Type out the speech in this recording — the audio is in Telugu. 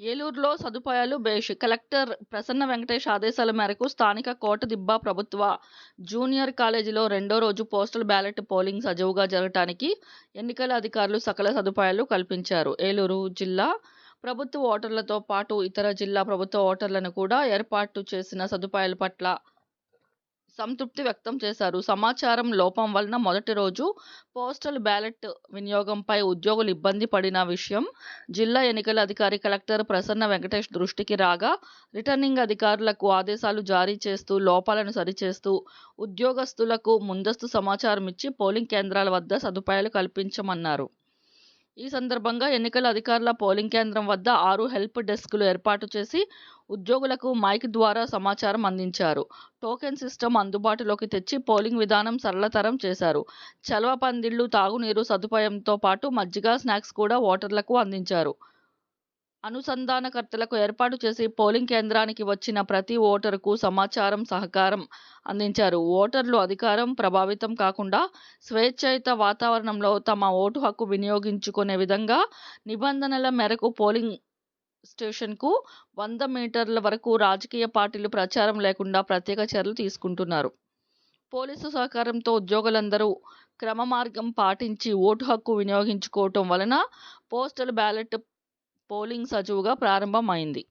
ఏలూరులో సదుపాయాలు బేష్. కలెక్టర్ ప్రసన్న వెంకటేష్ ఆదేశాల మేరకు స్థానిక కోటదిబ్బ ప్రభుత్వ జూనియర్ కాలేజీలో రెండో రోజు పోస్టల్ బ్యాలెట్ పోలింగ్ సజావుగా జరగటానికి ఎన్నికల అధికారులు సకల సదుపాయాలు కల్పించారు. ఏలూరు జిల్లా ప్రభుత్వ ఓటర్లతో పాటు ఇతర జిల్లా ప్రభుత్వ ఓటర్లను కూడా ఏర్పాటు చేసిన సదుపాయాల పట్ల సంతృప్తి వ్యక్తం చేశారు. సమాచారం లోపం వలన మొదటి రోజు పోస్టల్ బ్యాలెట్ వినియోగంపై ఉద్యోగులు ఇబ్బంది పడిన విషయం జిల్లా ఎన్నికల అధికారి కలెక్టర్ ప్రసన్న వెంకటేష్ దృష్టికి రాగా రిటర్నింగ్ అధికారులకు ఆదేశాలు జారీ చేస్తూ లోపాలను సరిచేస్తూ ఉద్యోగస్తులకు ముందస్తు సమాచారం ఇచ్చి పోలింగ్ కేంద్రాల వద్ద సదుపాయాలు కల్పించమన్నారు. ఈ సందర్భంగా ఎన్నికల అధికారుల పోలింగ్ కేంద్రం వద్ద ఆరు హెల్ప్ డెస్క్లు ఏర్పాటు చేసి ఉద్యోగులకు మైక్ ద్వారా సమాచారం అందించారు. టోకెన్ సిస్టమ్ అందుబాటులోకి తెచ్చి పోలింగ్ విధానం సరళతరం చేశారు. చలవ పందిళ్ళు తాగునీరు సదుపాయంతో పాటు మజ్జిగ స్నాక్స్ కూడా ఓటర్లకు అందించారు. అనుసంధానకర్తలకు ఏర్పాటు చేసి పోలింగ్ కేంద్రానికి వచ్చిన ప్రతి ఓటరుకు సమాచారం సహకారం అందించారు. ఓటర్లు అధికారం ప్రభావితం కాకుండా స్వేచ్ఛయుత వాతావరణంలో తమ ఓటు హక్కు వినియోగించుకునే విధంగా నిబంధనల మేరకు పోలింగ్ స్టేషన్కు వంద మీటర్ల వరకు రాజకీయ పార్టీలు ప్రచారం లేకుండా ప్రత్యేక చర్యలు తీసుకుంటున్నారు. పోలీసు సహకారంతో ఉద్యోగులందరూ క్రమ మార్గం పాటించి ఓటు హక్కు వినియోగించుకోవటం వలన పోస్టల్ బ్యాలెట్ పోలింగ్ సజావుగా ప్రారంభమైంది.